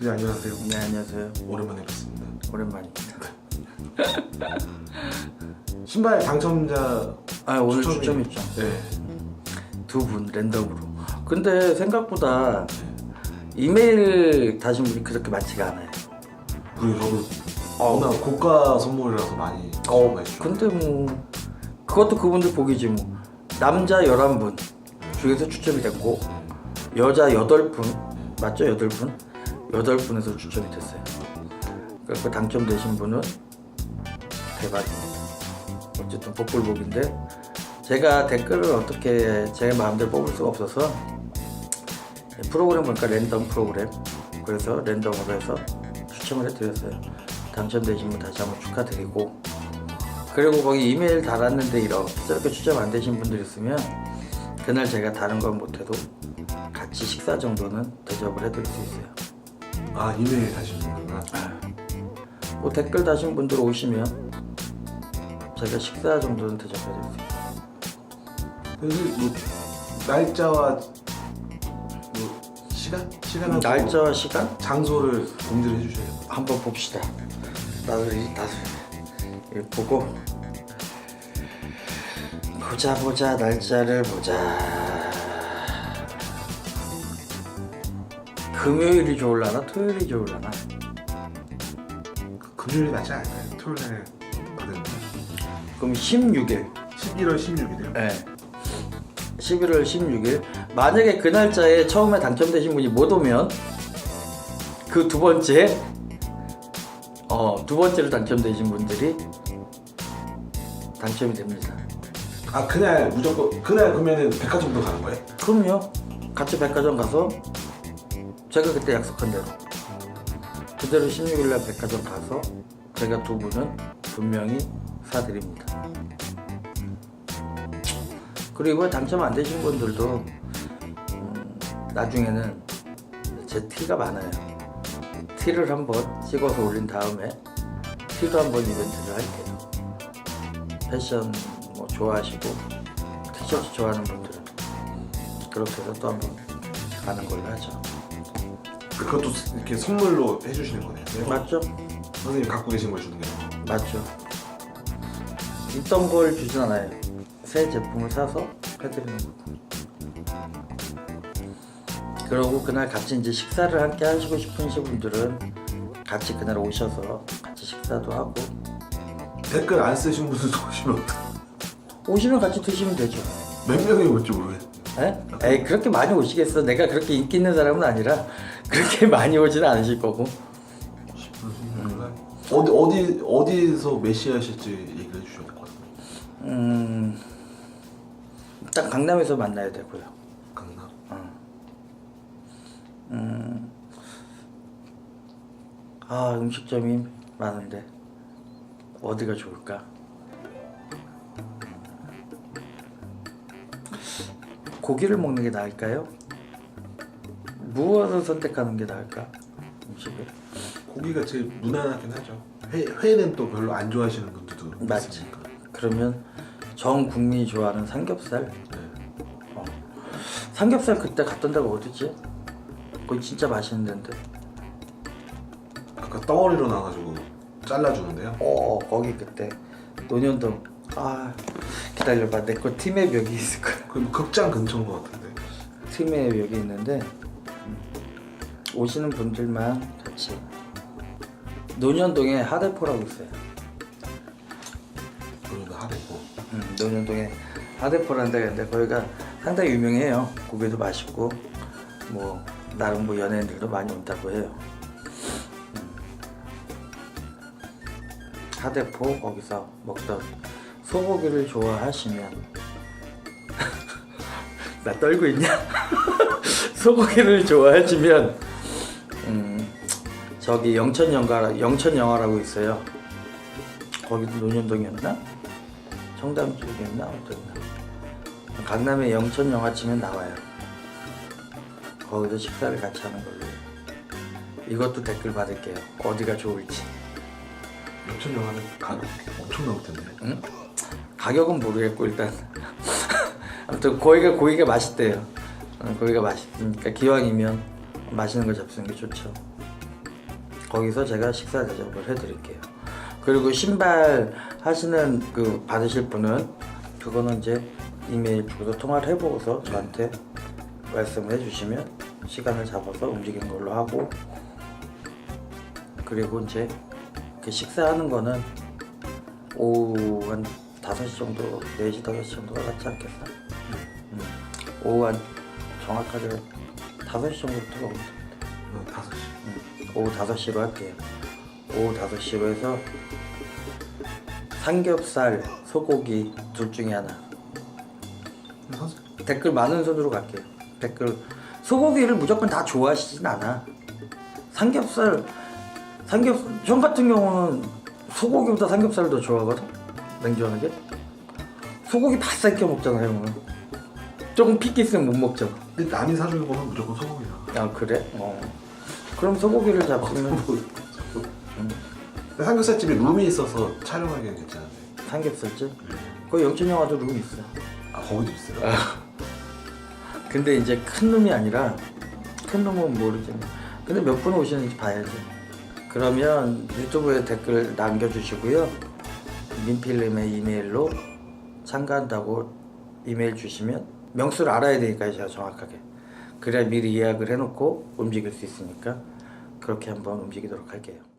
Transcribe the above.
네 안녕하세요. 네 안녕하세요. 오랜만에 뵙습니다. 오랜만입니다. 신발 당첨자 아 오늘 추첨이- 추첨했죠. 네. 두 분 랜덤으로. 근데 생각보다 이메일 다신 분이 그렇게 많지가 않아요. 그리고 저도. 워낙 고가 선물이라서 많이 어, 선물해주죠. 근데 뭐 그것도 그분들 복이지 뭐. 남자 11분 중에서 추첨이 됐고 여자 8분 맞죠? 8분? 8분에서 추첨이 됐어요. 그래서 당첨되신 분은 대박입니다. 어쨌든 복불복인데 제가 댓글을 어떻게 제 마음대로 뽑을 수가 없어서 프로그램 보니까 랜덤 프로그램 그래서 랜덤으로 해서 추첨을 해드렸어요. 당첨되신 분 다시 한번 축하드리고 그리고 거기 이메일 달았는데 이렇게 저렇게 추첨 안 되신 분들 있으면 그날 제가 다른 건 못해도 같이 식사 정도는 대접을 해드릴 수 있어요. 아 이메일 다시는구나. 뭐 댓글 다신 분들 오시면 제가 식사 정도는 대접해드릴 수 있어요. 그래서 뭐 날짜와 뭐 시간 시간하고 날짜와 시간 장소를 공지를 해주셔야 돼요. 한번 봅시다. 나도 이 나도 보고 보자 보자 날짜를 보자. 금요일이 좋을라나 토요일이 좋을라나 그 금요일이 낫지 않을까요? 토요일에 받은 그럼 16일 11월 16일이요. 네. 11월 16일 만약에 그 날짜에 처음에 당첨되신 분이 못 오면 그 두 번째 어 두 번째로 당첨되신 분들이 당첨이 됩니다. 아 그날 무조건 그날 그러면은 백화점도 가는 거예요? 그럼요. 같이 백화점 가서 제가 그때 약속한 대로 그대로 16일날 백화점 가서 제가 두 분은 분명히 사드립니다. 그리고 당첨 안 되신 분들도 음, 나중에는 제 티가 많아요. 티를 한번 찍어서 올린 다음에 티도 한번 이벤트를 할게요. 패션 뭐 좋아하시고 티셔츠 좋아하는 분들은 그렇게 해서 또 한번 가는 걸로 하죠. 그것도 이렇게 선물로 해주시는 거네요. 네. 맞죠? 선생님 갖고 계신 걸 주는 게 아니고. 맞죠. 있던 걸 주진 않아요. 새 제품을 사서 해드리는 거고. 그러고 그날 같이 이제 식사를 함께 하시고 싶으신 분들은 같이 그날 오셔서 같이 식사도 하고 댓글 안 쓰신 분들도 오시면 어떡- 오시면 같이 드시면 되죠. 몇 명이 올지 모르겠어요. 에? 에이 그렇게 많이 오시겠어? 내가 그렇게 인기 있는 사람은 아니라 그렇게 많이 오지는 않으실 거고. 어디 어디 어디서 메시 하실지 얘기를 해주셔야 될 것 같아요. 음, 일단 강남에서 만나야 되고요. 강남. 아 음식점이 많은데 어디가 좋을까? 고기를 먹는 게 나을까요? 무엇을 선택하는 게 나을까? 음식을 고기가 제일 무난하긴 하죠. 회 회는 또 별로 안 좋아하시는 분들도 맞지. 있으니까. 그러면 전 국민이 좋아하는 삼겹살. 네. 어. 삼겹살 그때 갔던 데가 어디지? 거기 진짜 맛있는 데인데. 아까 덩어리로 나와가지고 잘라주는데요. 어 거기 그때 논현동. 아 기다려봐 내 거 팀의 벽이 있을 거야. 그뭐 극장 근처인 것 같은데. 팀에 여기 있는데 음, 오시는 분들만 같이 논현동에 하대포라고 있어요. 그러면 하대고. 음, 논현동에 하대포라는 데가 있는데 거기가 상당히 유명해요. 고기도 맛있고 뭐 나름 뭐 연예인들도 많이 온다고 해요. 음. 하대포 거기서 먹던 소고기를 좋아하시면 나 떨고 있냐? 소고기를 좋아하시면 음, 저기 영천 영화 영천 영화라고 있어요. 거기도 논현동이었나? 청담 쪽이었나 어디였나? 강남에 영천 영화 치면 나와요. 거기서 식사를 같이 하는 걸로. 이것도 댓글 받을게요. 어디가 좋을지. 영천 영화는 가격 엄청 나올 텐데. 응? 가격은 모르겠고 일단 아무튼 고기가 고기가 맛있대요. 어, 고기가 맛있으니까 기왕이면 맛있는 거 잡수는 게 좋죠. 거기서 제가 식사 대접을 해드릴게요. 그리고 신발 하시는 그 받으실 분은 그거는 이제 이메일 주고서 통화를 해보고서 저한테 말씀을 해주시면 시간을 잡아서 움직이는 걸로 하고 그리고 이제 그 식사하는 거는 오후 한 5시 정도 4시 5시 정도가 같지 않겠어? 음. 오후 한 정확하게 5시 정도부터 먹으면 돼. 어, 5시. 음, 오후 5시로 할게요. 오후 5시로 해서 삼겹살, 소고기 둘 중에 하나. 선생 댓글 많은 손으로 갈게요. 댓글 소고기를 무조건 다 좋아하시진 않아. 삼겹살, 삼겹 형 같은 경우는 소고기보다 삼겹살을 더 좋아하거든. 냉정하게. 소고기 바싹 익혀 먹잖아 형은. 조금 피기 있으면 못 먹잖아. 근데 남이 사주는 거는 무조건 소고기야. 아 그래? 어. 그럼 소고기를 잡으면 근데 삼겹살 집에 룸이 있어서 촬영하기엔 괜찮은데. 삼겹살집? 거기 영춘 영화도 룸 있어. 아 거기도 있어요? 근데 이제 큰 룸이 아니라 큰 룸은 모르지. 근데 몇 분 오시는지 봐야지. 그러면 유튜브에 댓글 남겨주시고요. 민필름의 이메일로 참가한다고 이메일 주시면 명수를 알아야 되니까요, 제가 정확하게. 그래야 미리 예약을 해놓고 움직일 수 있으니까 그렇게 한번 움직이도록 할게요.